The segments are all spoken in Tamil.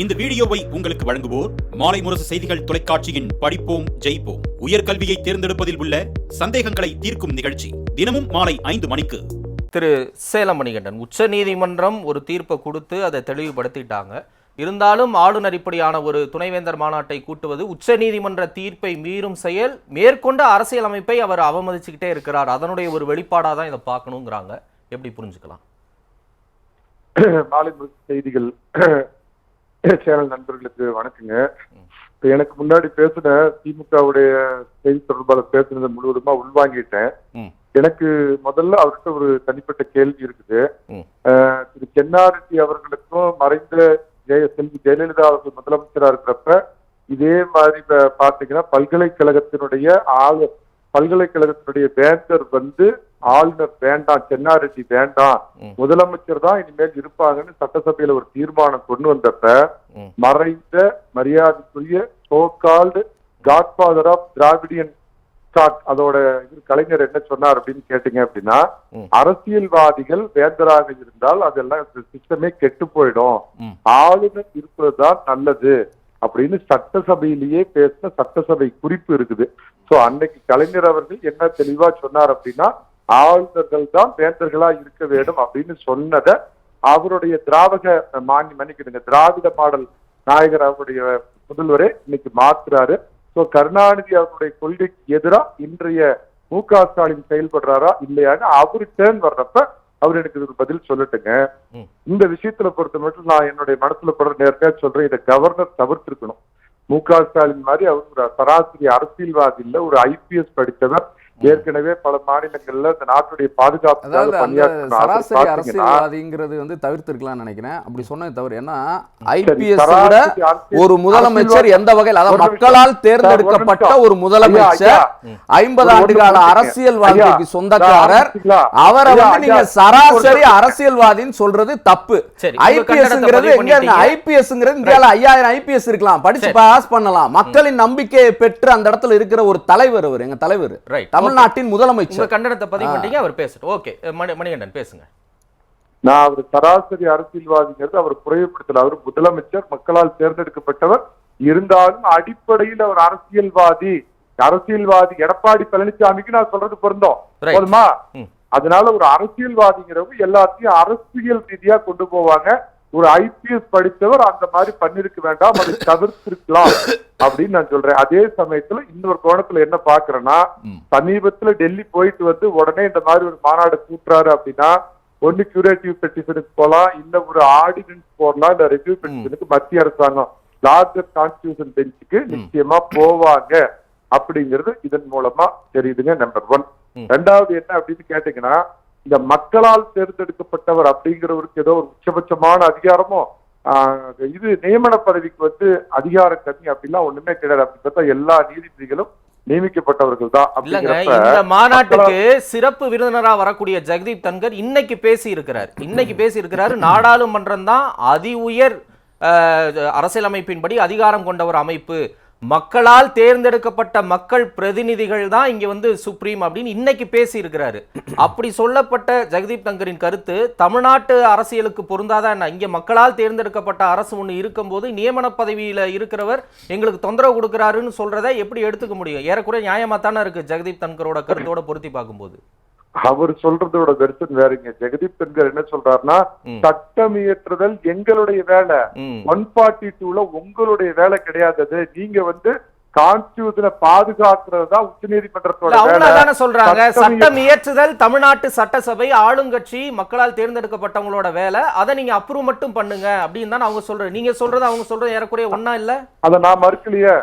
இந்த வீடியோவை உங்களுக்கு வழங்குவோர் மாலை முரசு செய்திகள் தொலைக்காட்சியின் படிப்போம் ஜெயிப்போம். உயர்கல்வியை தேர்ந்தெடுப்பதில் உள்ள சந்தேகங்களை தீர்க்கும் நிகழ்ச்சி தினமும் மாலை ஐந்து மணிக்கு. திரு சேலம் மணிகண்டன் உச்ச நீதிமன்றம் ஒரு தீர்ப்பை கொடுத்து அதை தெளிவுபடுத்திட்டாங்க. இருந்தாலும் ஆளுநர் இப்படியான ஒரு துணைவேந்தர் மாநாட்டை கூட்டுவது உச்ச நீதிமன்ற தீர்ப்பை மீறும் செயல் மேற்கொண்ட அரசியலமைப்பை அவர் அவமதிச்சுக்கிட்டே இருக்கிறார். அதனுடைய ஒரு வெளிப்பாடாக தான் இதை பார்க்கணுங்கிறாங்க. எப்படி புரிஞ்சுக்கலாம்? மாலை செய்திகள் சேனல் நண்பர்களுக்கு வணக்கங்க. இப்ப எனக்கு முன்னாடி பேசின திமுகவுடைய செய்தி தொடர்பாளர் பேசுனதை முழுவதுமா உள்வாங்கிட்டேன். எனக்கு முதல்ல அவர்கிட்ட ஒரு தனிப்பட்ட கேள்வி இருக்குது. திரு சென்னாரெட்டி அவர்களுக்கும் மறைந்த ஜெய செல்வி ஜெயலலிதா அவர்கள் முதலமைச்சரா இருக்கிறப்ப இதே மாதிரி பாத்தீங்கன்னா பல்கலைக்கழகத்தினுடைய ஆளு பல்கலைக்கழகத்தினுடைய வேந்தர் வந்து ஆளுநர் வேண்டாம் சென்னாரெட்டி வேண்டாம். முதலமைச்சர் தான் இனிமேல் இருப்பாங்கன்னு சட்டசபையில ஒரு தீர்மானம் கொண்டு வந்தப்ப. மறைந்த மரியாதைக்குரிய so called godfather of Dravidian stock அதோட இது கலைஞர் என்ன சொன்னார் அப்படின்னு கேட்டீங்க அப்படின்னா. அரசியல்வாதிகள் வேந்தராக இருந்தால் அதெல்லாம் சிஸ்டமே கெட்டு போயிடும். ஆளுநர் இருப்பதுதான் நல்லது அப்படின்னு சட்டசபையிலேயே பேசின சட்டசபை குறிப்பு இருக்குது சோ அன்னைக்கு கலைஞர் அவர்கள் என்ன தெளிவா சொன்னார் அப்படின்னா ஆளுநர்கள் தான் வேந்தர்களா இருக்க வேண்டும் அப்படின்னு சொன்னதை அவருடைய திராவக மானி மன்னிக்கணுங்க திராவிட மாடல் நாயகர் அவருடைய முதல்வரே இன்னைக்கு மாத்துறாரு. சோ கருணாநிதி அவருடைய கொள்கைக்கு எதிரா இன்றைய மு க ஸ்டாலின் செயல்படுறாரா இல்லையான்னு அவரு டேர்ன் வர்றப்ப அவர் எனக்கு இதுக்கு பதில் சொல்லட்டுங்க. இந்த விஷயத்துல பொறுத்த மட்டும் நான் என்னுடைய மனசுல படுற நேரத்தையா சொல்றேன். இதை கவர்னர் தவிர்த்திருக்கணும். மு க ஸ்டாலின் மாதிரி அவர் ஒரு சராசரி அரசியல்வாதி இல்ல ஒரு ஐபிஎஸ் படித்தவர். ஏற்கனவே பல மாநிலங்கள்ல இந்த நாட்டுடைய பாதுகாப்பு சராசரி அரசியல்வாதிங்கிறது வந்து தவிர்த்திருக்கலாம்னு நினைக்கிறேன். அப்படி சொன்னது தவறு. ஏன்னா ஐபிஎஸ் விட ஒரு முதலமைச்சர் எந்த வகையில் அதாவது. மக்களால் தேர்ந்தெடுக்கப்பட்ட ஒரு முதலமைச்சர் ஐம்பது ஆண்டு கால. அரசியல் வாழ்க்கைக்கு சொந்தக்காரர்? அவரை வந்து நீங்க சராசரி அரசியல்வாதின்னு சொல்றது தப்பு. ஐபிஎஸ்ங்கிறது எங்க. ஐபிஎஸ்ங்கிறது இந்தியால ஐயாயிரம் ஐபிஎஸ் இருக்கலாம். படிச்சு. பாஸ் பண்ணலாம். மக்களின் நம்பிக்கையை பெற்று அந்த இடத்துல இருக்கிற ஒரு தலைவர் அவர் எங்க தலைவர். ரைட் தமிழ்நாட்டின் முதலமைச்சர். கண்டனத்தை பதிவு பண்ணிட்டீங்க அவர் பேசட்டும். ஓகே மணி மணிகண்டன் பேசுங்க. நான் அவர் சராசரி அரசியல்வாதிங்கிறது அவர் குறைவுபடுத்தல. அவர் முதலமைச்சர் மக்களால் தேர்ந்தெடுக்கப்பட்டவர். இருந்தாலும் அடிப்படையில் அவர் அரசியல்வாதி. அரசியல்வாதி எடப்பாடி பழனிசாமிக்கு நான் சொல்றது பொருந்தோம். போதுமா. அதனால ஒரு அரசியல்வாதிங்கிறவங்க எல்லாத்தையும் அரசியல் ரீதியா கொண்டு போவாங்க. ஒரு ஐபிஎஸ் படித்தவர் அந்த மாதிரி பண்ணிருக்க வேண்டாம் அதை தவிர்த்திருக்கலாம் அப்படின்னு நான் சொல்றேன். அதே சமயத்துல இன்னொரு கோணத்துல என்ன பாக்குறேன்னா. சமீபத்துல டெல்லி போயிட்டு வந்து உடனே இந்த மாதிரி ஒரு மாநாடு கூட்டுறாரு அப்படின்னா ஒன்னு கியூரேட்டிவ் பெட்டிஷனுக்கு போலாம் இல்ல ஒரு ஆர்டினன்ஸ் போடலாம் இல்ல ரெவ்யூ பெட்டிஷனுக்கு மத்திய அரசாங்கம். லார்ஜர் கான்ஸ்டியூஷன் பெஞ்சுக்கு நிச்சயமா போவாங்க அப்படிங்கிறது இதன் மூலமா தெரியுதுங்க நம்பர் ஒன். ரெண்டாவது என்ன அப்படின்னு கேட்டீங்கன்னா இந்த மக்களால் தேர்ந்தெடுக்கப்பட்டவர் அப்படிங்கிறவருக்கு ஏதோ ஒரு உச்சபட்சமான அதிகாரமோ இது நியமன பதவிக்கு வந்து அதிகாரம் கம்மி அப்படிலாம் ஒண்ணுமே கிடையாது. அப்படி பார்த்தா எல்லா நீதிபதிகளும் நியமிக்கப்பட்டவர்கள் தான் இந்த மாநாட்டுக்கு சிறப்பு விருந்தினரா வரக்கூடிய ஜெகதீப் தன்கர் இன்னைக்கு பேசி இருக்கிறார் இன்னைக்கு பேசி இருக்கிறாரு நாடாளுமன்றம் தான் அதி உயர் அரசியலமைப்பின்படி அதிகாரம் கொண்ட ஒரு அமைப்பு. மக்களால் தேர்ந்தெடுக்கப்பட்ட மக்கள் பிரதிநிதிகள் தான் இங்க வந்து சுப்ரீம் அப்படின்னு இன்னைக்கு பேசி இருக்கிறாரு அப்படி சொல்லப்பட்ட ஜெகதீப் தங்கரின் கருத்து தமிழ்நாட்டு அரசியலுக்கு பொருந்தாதான் என்ன? இங்க மக்களால் தேர்ந்தெடுக்கப்பட்ட அரசு ஒன்று இருக்கும்போது நியமன பதவியில இருக்கிறவர் எங்களுக்கு தொந்தரவு கொடுக்குறாருன்னு சொல்றதை எப்படி எடுத்துக்க முடியும்? ஏறக்குறைய நியாயமா தானே இருக்கு ஜெகதீப் தன்கரோட கருத்தோட பொருத்தி பார்க்கும்போது. அவர் சொல்றதோட வெர்ஷன் வேறங்க. ஜெகதீப் தன்கர் என்ன சொல்றாருன்னா. சட்டம் இயற்றுதல் எங்களுடைய வேலை. ஒன் ஃபார்ட்டி டூல உங்களுடைய வேலை கிடையாது நீங்க வந்து கான்ஸ்டியூஷனை பாதுகாக்கிறது தான் உச்ச நீதிமன்றத்தோட சொல்றாங்க. சட்டம் இயற்றுதல் தமிழ்நாட்டு சட்டசபை ஆளுங்கட்சி மக்களால் தேர்ந்தெடுக்கப்பட்டவங்களோட வேலை. அதை நீங்க அப்ரூவ் மட்டும் பண்ணுங்க அப்படின்னு தானே அவங்க சொல்றாங்க. நீங்க சொல்றது அவங்க சொல்றது ஏறக்குறைய ஒண்ணா இல்ல? அதை நான் மறுக்கலையே.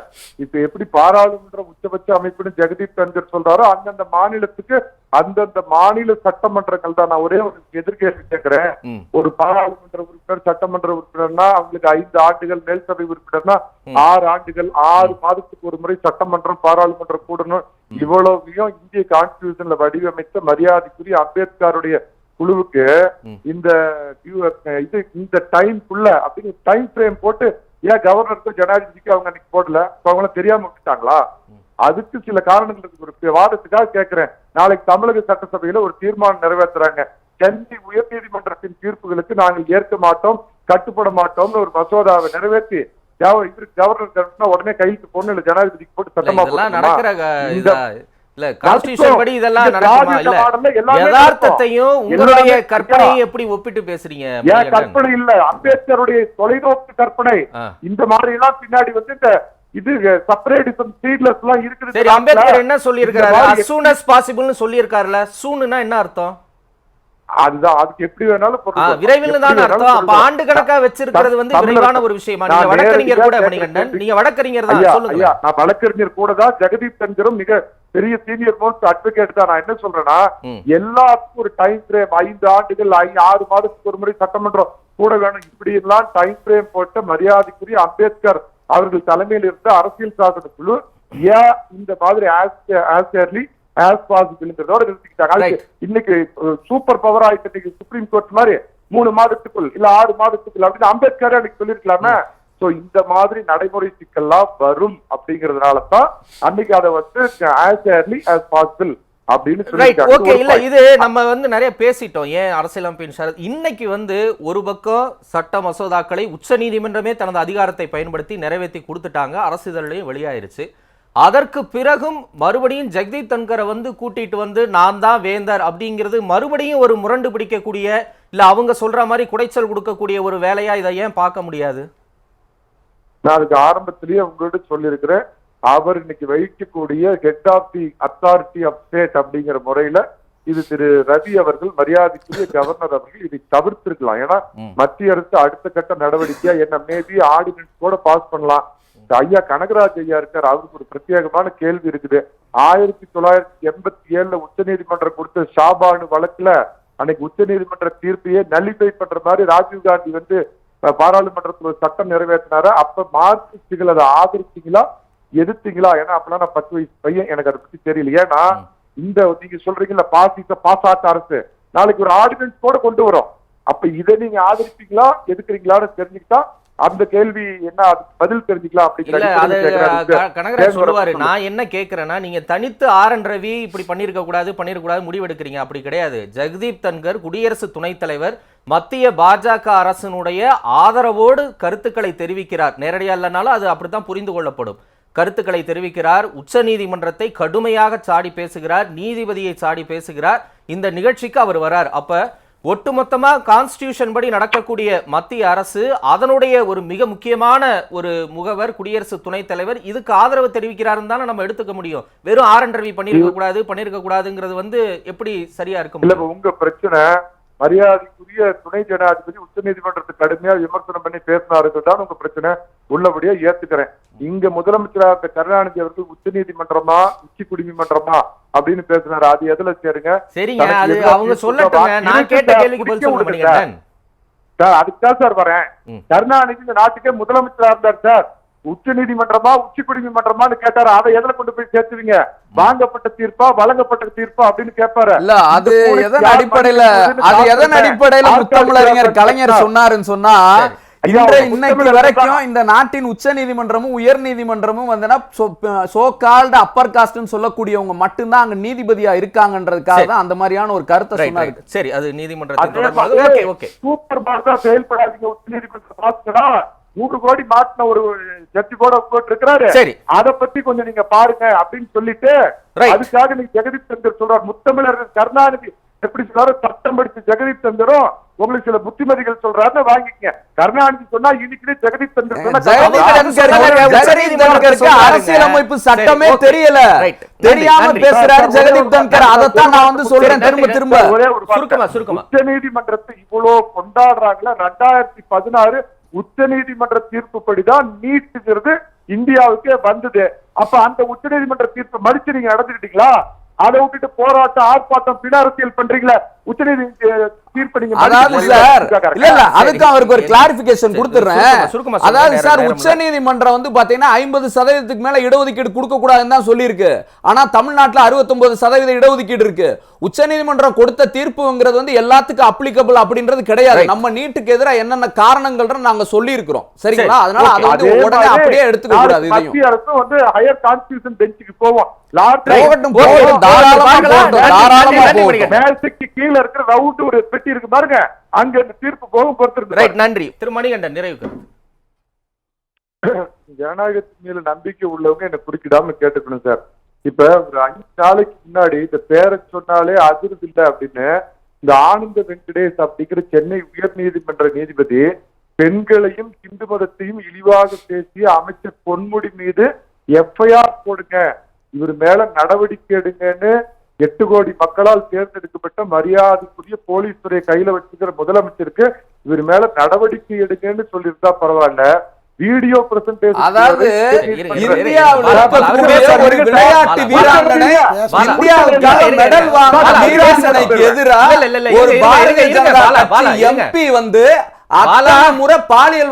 இப்ப எப்படி பாராளுமன்ற உச்சபட்ச அமைப்புன்னு ஜெகதீப் தன்கர் சொல்றாரோ அந்தந்த மாநிலத்துக்கு அந்தந்த மாநில சட்டமன்றங்கள் தான். நான் ஒரே ஒரு எதிர்கேள்வி கேட்கிறேன். ஒரு பாராளுமன்ற உறுப்பினர் சட்டமன்ற உறுப்பினர்னா அவங்களுக்கு ஐந்து ஆண்டுகள் மேல் சபை உறுப்பினர்னா ஆறு ஆண்டுகள் ஆறு மாதத்துக்கு ஒரு முறை சட்டமன்றம் பாராளுமன்றம் கூடணும். இவ்வளவையும் இந்திய கான்ஸ்டிடியூஷன்ல வடிவமைத்த மரியாதைக்குரிய அம்பேத்கருடைய குழுவுக்கு. இந்த இது இந்த டைம்குள்ள அப்படின்னு டைம் ஃப்ரேம் போட்டு ஏன் கவர்னருக்கும் ஜனாதிபதிக்கும் அவங்க அன்னைக்கு போடல? அவங்களாம் தெரியாம விட்டுட்டாங்களா? அதுக்கு சில காரணங்கள் இருக்கு ஒரு வாதத்துக்காக கேட்கிறேன் நாளைக்கு தமிழக சட்டசபையில ஒரு தீர்மானம் நிறைவேற்றுறாங்க சென்னை உயர்நீதிமன்றத்தின் தீர்ப்புகளுக்கு நாங்கள் ஏற்க மாட்டோம் கட்டுப்பட மாட்டோம்னு ஒரு மசோதாவை நிறைவேற்றி கவர்னர் உடனே கைக்கு பொண்ணு இல்ல ஜனாதிபதிக்கு போட்டு சட்டமா? நடக்கிற இல்ல கான்ஸ்டிடியூஷன் படி இதெல்லாம் நடக்குமா இல்ல யதார்த்தத்தையும். உங்களுடைய கற்பனையும் எப்படி ஒப்பிட்டு பேசுறீங்க? கற்பனை இல்ல அம்பேத்கருடைய தொலைநோக்கு கற்பனை. இந்த மாதிரி எல்லாம் பின்னாடி வந்து இந்த இது செப்பரேட்டிசம் சீட்லெஸ் எல்லாம் இருக்குது. சரி. அம்பேத்கர் என்ன சொல்லியிருக்காரு as soon as possibleனு சொல்லியிருக்காருல. சூனுனா என்ன அர்த்தம்? அதுதான் அதுக்கு எப்படி வேணாலும். விரைவில் தான் அர்த்தம். அப்ப ஆண்டு கணக்கா வச்சிருக்கிறது வந்து விரைவான ஒரு விஷயமா? நீங்க வழக்கறிஞர் கூட மணிகண்டன். நீங்க வழக்கறிஞர் தான். சொல்லுங்க. ஐயா நான் வழக்கறிஞர் கூட தான் ஜெகதீப் தன்கரும் மிக பெரிய சீனியர் மோஸ்ட் அட்வொகேட் தான். நான் என்ன சொல்றேன்னா. எல்லாத்துக்கும் ஒரு டைம் ஃப்ரேம் ஐந்து ஆண்டுகள் ஆறு மாதத்துக்கு ஒரு முறை சட்டமன்றம் கூட வேணும். இப்படி எல்லாம் டைம் ஃப்ரேம் போட்ட மரியாதைக்குரிய அம்பேத்கர் அவர்கள் தலைமையில் இருந்த அரசியல் சாசன குழு ஏன் இந்த மாதிரி. இன்னைக்கு சூப்பர் பவர் ஆயிட்டு சுப்ரீம் கோர்ட் மாதிரி மூணு மாதத்துக்குள் இல்ல ஆறு மாதத்துக்குள் அப்படின்னு அம்பேத்கர் அன்னைக்கு சொல்லிருக்கலாமே சோ இந்த மாதிரி நடைமுறை சிக்கல்லாம் வரும் அப்படிங்கறதுனால தான் அன்னைக்கு அதை வந்து as early as possible. Okay இல்ல. இது நம்ம வந்து நிறைய பேசிட்டோம். ஏன் அரசியலமைப்பின் ஷரத் இன்னைக்கு வந்து ஒரு பக்கம் சட்ட மசோதாக்களை உச்சநீதிமன்றமே தனது அதிகாரத்தை பயன்படுத்தி நிறைவேற்றி கொடுத்துட்டாங்க. அரசிதழையும் வெளியாயிருச்சு. அதற்கு பிறகும் மறுபடியும் ஜெகதீப் தன்கரை வந்து கூட்டிட்டு வந்து நான் தான் வேந்தர் அப்படிங்கிறது மறுபடியும் ஒரு முரண்டு பிடிக்கக்கூடிய இல்ல அவங்க சொல்ற மாதிரி குடைச்சல் கொடுக்கக்கூடிய ஒரு வேலையா இதை ஏன் பார்க்க முடியாது? நான் அதுக்கு ஆரம்பத்திலேயே உங்ககிட்ட சொல்லியிருக்கிறேன். அவர் இன்னைக்கு வகிக்கக்கூடிய head of the authority of state அப்படிங்கிற முறையில இது திரு ரவி அவர்கள் மரியாதைக்குரிய கவர்னர் அவர்கள் இதை தவிர்த்திருக்கலாம். ஏன்னா. மத்திய அரசு அடுத்த கட்ட நடவடிக்கையா என்ன மேபி ஆர்டினன்ஸ் கூட பாஸ் பண்ணலாம். இந்த ஐயா கனகராஜ் ஐயா இருக்கார் அவருக்கு ஒரு பிரத்யேகமான கேள்வி இருக்குது. ஆயிரத்தி தொள்ளாயிரத்தி எண்பத்தி ஏழுல உச்சநீதிமன்றம் கொடுத்த ஷாபானு வழக்குல அன்னைக்கு உச்சநீதிமன்ற தீர்ப்பையே நலிஃபை பண்ற மாதிரி ராஜீவ் காந்தி வந்து பாராளுமன்றத்துல ஒரு சட்டம் நிறைவேற்றினாரு? அப்ப மார்க்சிஸ்டுகள் அதை ஆதரிச்சீங்களா? எதிர்த்தீங்களா ஏன்னா அப்பெல்லாம் நான் பத்து வயசு பையன். எனக்கு அதை பத்தி தெரியல. ஏன்னா இந்த நீங்க சொல்றீங்கல்ல பாசிச பாசாட்ட அரசு. நாளைக்கு ஒரு ஆர்டினன்ஸ் கூட கொண்டு வரும். அப்ப இதை நீங்க ஆதரிப்பீங்களா? எதுக்குறீங்களான்னு தெரிஞ்சுக்கிட்டா அந்த கேள்வி என்ன பதில் தெரிஞ்சுக்கலாம் வரப்போ நான் என்ன கேக்குறேன்னா நீங்க தனித்து ஆர் என் ரவி இப்படி பண்ணிருக்க கூடாது பண்ணிருக்க கூடாது முடிவெடுக்கிறீங்க. அப்படி கிடையாது. ஜெகதீப் தன்கர் குடியரசு துணைத் தலைவர் மத்திய பாஜக அரசினுடைய ஆதரவோடு கருத்துக்களை தெரிவிக்கிறார். நேரடியா இல்லைனாலும் அது அப்படித்தான் புரிந்து கொள்ளப்படும். கருத்துக்களை தெரிவிக்கிறார். உச்ச நீதிமன்றத்தை கடுமையாக சாடி பேசுகிறார். நீதிபதியை சாடி பேசுகிறார். இந்த நிகழ்ச்சிக்கு அவர் வரார். அப்ப ஒட்டுமொத்தமா கான்ஸ்டிடியூஷன் படி நடக்கக்கூடிய மத்திய அரசு அதனுடைய ஒரு மிக முக்கியமான ஒரு முகவர் குடியரசு துணைத் தலைவர் இதுக்கு ஆதரவு தெரிவிக்கிறாருன்னு தானே நம்ம எடுத்துக்க முடியும். வெறும் ஆர் என் ரவி பண்ணிருக்க கூடாது பண்ணிருக்க கூடாதுங்கிறது வந்து எப்படி சரியா இருக்கும் இல்ல உங்க பிரச்சனை மரியாதைக்குரிய துணை ஜனாதிபதி உச்ச நீதிமன்றத்தை கடுமையா விமர்சனம் பண்ணி பேசினாருங்கிறது தான் உங்க பிரச்சனை உள்ளபடியா ஏத்துக்கிறேன். இங்க முதலமைச்சராக இருந்த கருணாநிதி அவர்கள் உச்ச நீதிமன்றமா உச்சி குடிமன்றமா அப்படின்னு பேசினாரு. அது எதுல சேருங்க? சரிங்க அது அவங்க சொல்லட்டுங்க நான் கேட்ட இருக்கு கேள்விக்கு பதில் சார், அதுக்கு தான் சார் வரேன். கருணாநிதி இந்த நாட்டுக்கே முதலமைச்சரா இருந்தார் சார். உச்ச நீதிமன்றமா உச்சி குடிமன்றமான்னு கேட்டாரு அதை எதுல கொண்டு போய் சேர்த்துவீங்க வாங்கப்பட்ட தீர்ப்பா வழங்கப்பட்ட தீர்ப்பா அப்படின்னு கேட்பாரு இல்ல அது எதன் அடிப்படையில அது எதன். அடிப்படையில முத்தமிழறிஞர் கலைஞர்? சொன்னாருன்னு சொன்னா இன்னைக்கு வரைக்கும். இந்த நாட்டின் உச்ச நீதிமன்றமும் உயர் நீதிமன்றமும் வந்து சோ கால்டு அப்பர் காஸ்ட்னு சொல்லக்கூடியவங்க மட்டும்தான் அங்க நீதிபதியா இருக்காங்கன்றதுக்காக. தான் அந்த மாதிரியான ஒரு கருத்தை சொன்னாரு சரி அது நீதிமன்றத்தின் ஓகே சூப்பர் செயல்படாதீங்க உச்ச நீதிமன்றம் பாத்துக்கடா நூறு கோடி மாட்டின ஒரு ஜட்ஜி கூட போட்டு இருக்கிறாரு சரி. அத பத்தி கொஞ்சம் நீங்க பாருங்க அப்படின்னு சொல்லிட்டு. அதுக்காக நீங்க ஜெகதீப் சந்தர் சொல்றார் முத்தமிழர் கருணாநிதி எப்படி சொல்றாரு சட்டம் படிச்ச ஜெகதீப் சந்தரும் உங்களுக்கு சில புத்திமதிகள் சொல்றாருன்னு வாங்கிக்கங்க கருணாநிதி சொன்னா இன்னைக்கு ஜெகதீப் சந்தர். அரசியலமைப்பு சட்டமே. தெரியல. தெரியாம பேசுறாரு. ஜெகதீப் தன்கர் அதைத்தான் நான் வந்து சொல்றேன் திரும்ப திரும்ப ஒரே ஒரு சுருக்கமா, சுருக்கமா. உச்ச நீதிமன்றத்தை இவ்வளவு கொண்டாடுறாங்களா ரெண்டாயிரத்தி பதினாறு உச்ச நீதிமன்ற தீர்ப்புப்படிதான் நீட்டுங்கிறது இந்தியாவுக்கே வந்தது. அப்ப அந்த உச்ச நீதிமன்ற தீர்ப்பு மதிச்சு நீங்க நடந்துக்கிட்டீங்களா அதை விட்டுட்டு போராட்டம் ஆர்ப்பாட்டம் பின் அரசியல் பண்றீங்களா. உச்ச நீதி அதாவது சார். இல்ல இல்ல அதுக்கு அவருக்கு ஒரு. கிளாரிபிகேஷன் கொடுத்துறேன். அதாவது சார் உச்ச நீதிமன்றம் வந்து பாத்தீங்கன்னா ஐம்பது சதவீதத்துக்கு மேல இடஒதுக்கீடு கொடுக்க கூடாதுன்னு தான் சொல்லியிருக்கு. ஆனா தமிழ்நாட்டுல 69% சதவீத இடஒதுக்கீடு இருக்கு. உச்ச நீதிமன்றம் கொடுத்த தீர்ப்புங்கிறது வந்து எல்லாத்துக்கும் அப்ளிகபிள் அப்படின்றது கிடையாது. நம்ம நீட்டுக்கு எதிராக என்னென்ன காரணங்கள் நாங்க சொல்லி இருக்கிறோம் சரிங்களா? சரி, அதனால அதை வந்து உடனே அப்படியே எடுத்துக்க கூடாது இதையும். வந்து ஹையர் கான்ஸ்டியூஷன் பெஞ்சுக்கு போவோம். லார்ட் போகட்டும் போகட்டும். தாராளமா. போகட்டும். தாராளமா போகட்டும். கீழ இருக்கிற ரவுண்ட் ஒரு பெட்டி இருக்கு பாருங்க. அங்க இந்த தீர்ப்பு போகும் பொறுத்திருக்கு ரைட் நன்றி. திரு மணிகண்டன் நிறைவு கருத்து. ஜனநாயகத்தின் மேல நம்பிக்கை உள்ளவங்க என்ன குறுக்கிடாம கேட்டுக்கணும் சார் இப்ப ஒரு அஞ்சு நாளைக்கு முன்னாடி இந்த பேரை சொன்னாலே அதிர்வு இல்லை அப்படின்னு இந்த ஆனந்த வெங்கடேஷ் அப்படிங்கிற சென்னை உயர் நீதிமன்ற நீதிபதி பெண்களையும் இந்து மதத்தையும் இழிவாக பேசிய அமைச்சர் பொன்முடி மீது எஃப்ஐஆர் போடுங்க. இவர் மேல நடவடிக்கை எடுங்கன்னு எட்டு கோடி மக்களால் தேர்ந்தெடுக்கப்பட்ட மரியாதைக்குரிய போலீஸ் துறை கையில வச்சுக்கிற முதலமைச்சருக்கு இவர் மேல நடவடிக்கை எடுங்கன்னு சொல்லியிருந்தா பரவாயில்ல. வீடியோ பிரசன்டேஷன் அதாவது பாலா, ஒரு விளையாட்டு வீராங்கனை இந்தியாவுக்காக மெடல் பாரதிய ஜனதா. எம்பி வந்து முறை பாலியல்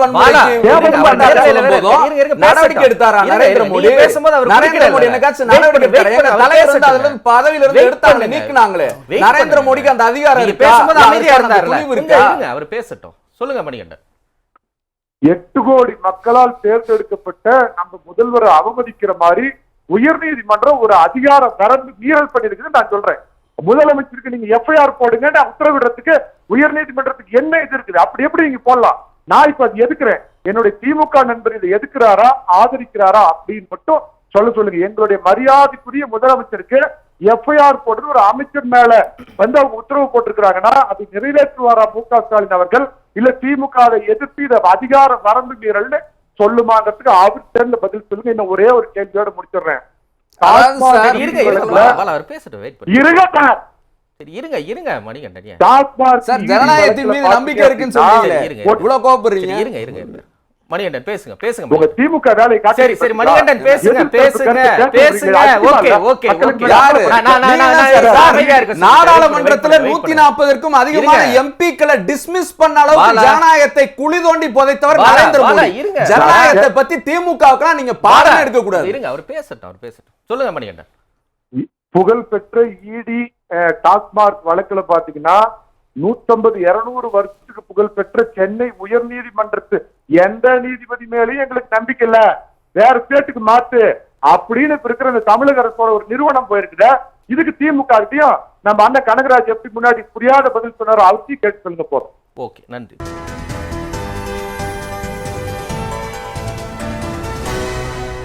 நடவடிக்கை. எடுத்தாரா? நரேந்திர மோடி பேசும்போது அவர் நரேந்திர. மோடி என்னக்காச்சும் நடவடிக்கை எடுத்தாரா? தலைவர் அதுல பதவியில இருந்து எடுத்தாங்க. நீக்குனாங்களே. நரேந்திர. மோடிக்கு அந்த அதிகாரம் இருக்கா? பேசும்போது அமைதியா இருங்க, அவர் பேசட்டும். சொல்லுங்க மணிகண்டன். எட்டு கோடி மக்களால் தேர்ந்தெடுக்கப்பட்ட நம்ம முதல்வரை அவமதிக்கிற மாதிரி உயர்நீதிமன்றம் ஒரு அதிகார வரம்பு மீறல் பண்ணிருக்குன்னு நான் சொல்றேன். முதலமைச்சருக்கு நீங்க எஃப்ஐஆர் போடுங்க உத்தரவிடுறதுக்கு உயர்நீதிமன்றத்துக்கு என்ன இது இருக்குது? அப்படி எப்படி நீங்க போடலாம்? நான் இப்ப அது எதுக்குறேன்? என்னுடைய திமுக நண்பர் இதை எதுக்குறாரா? ஆதரிக்கிறாரா? அப்படின்னு மட்டும் சொல்ல சொல்லுங்க. எங்களுடைய மரியாதைக்குரிய முதலமைச்சருக்கு எஃப்ஐஆர் போடுறது ஒரு அமைச்சர் மேல வந்து அவங்க உத்தரவு போட்டிருக்கிறாங்கன்னா அது நிறைவேற்றுவாரா மு க ஸ்டாலின் அவர்கள்? இல்ல திமுக அதை எதிர்த்து இதை அதிகார வரம்பு மீறல்னு சொல்லுமாங்கிறதுக்கு அவர் சேர்ந்த பதில் சொல்லுங்க. இன்னும் ஒரே ஒரு கேள்வியோட முடிச்சிடுறேன். இருங்க இருங்க. வழக்குல- பாலா, பாலா, அவர் பேசட்டும் வெயிட் பண்ணுங்க இருங்க சார். சரி இருங்க இருங்க மணிகண்டன் ஜனநாயகத்தின் மீது நம்பிக்கை இருக்குன்னு இருங்க. இவ்வளவு கோபப்படுறீங்க. இருங்க இருங்க. மணிகண்டன் பேசுங்க பேசுங்க உங்க. திமுக காட்டி சரி சரி மணிகண்டன் பேசுங்க பேசுங்க பேசுங்க ஓகே ஓகே. நாடாளுமன்றத்துல நூத்தி. நாற்பதற்கும் அதிகமான. எம்பிக்களை டிஸ்மிஸ் பண்ண அளவுக்கு. ஜனநாயகத்தை குழி தோண்டி புதைத்தவர் நரேந்திர மோடி. ஜனநாயகத்தை பத்தி திமுகவுக்கு நீங்க பாடம் எடுக்க கூடாது இருங்க அவர் பேசட்டும் அவர் பேசட்டும் சொல்லுங்க மணிகண்டன் புகழ்பெற்ற இடி டாஸ்மார்க் வழக்குல பாத்தீங்கன்னா நூத்தம்பது இருநூறு வருஷத்துக்கு புகழ்பெற்ற சென்னை உயர் நீதிமன்றத்து எந்த நீதிபதி மேலேயும் எங்களுக்கு நம்பிக்கை இல்ல. வேற ஸ்டேட்டுக்கு மாத்து. அப்படின்னு இப்ப இருக்கிற இந்த தமிழக அரசோட ஒரு நிறுவனம் போயிருக்குது. இதுக்கு திமுக கிட்டயும் நம்ம அண்ணன் கனகராஜ் எப்படி முன்னாடி புரியாத பதில் சொன்னாரோ அவசியம் கேட்டு சொல்லுங்க போறோம் ஓகே நன்றி.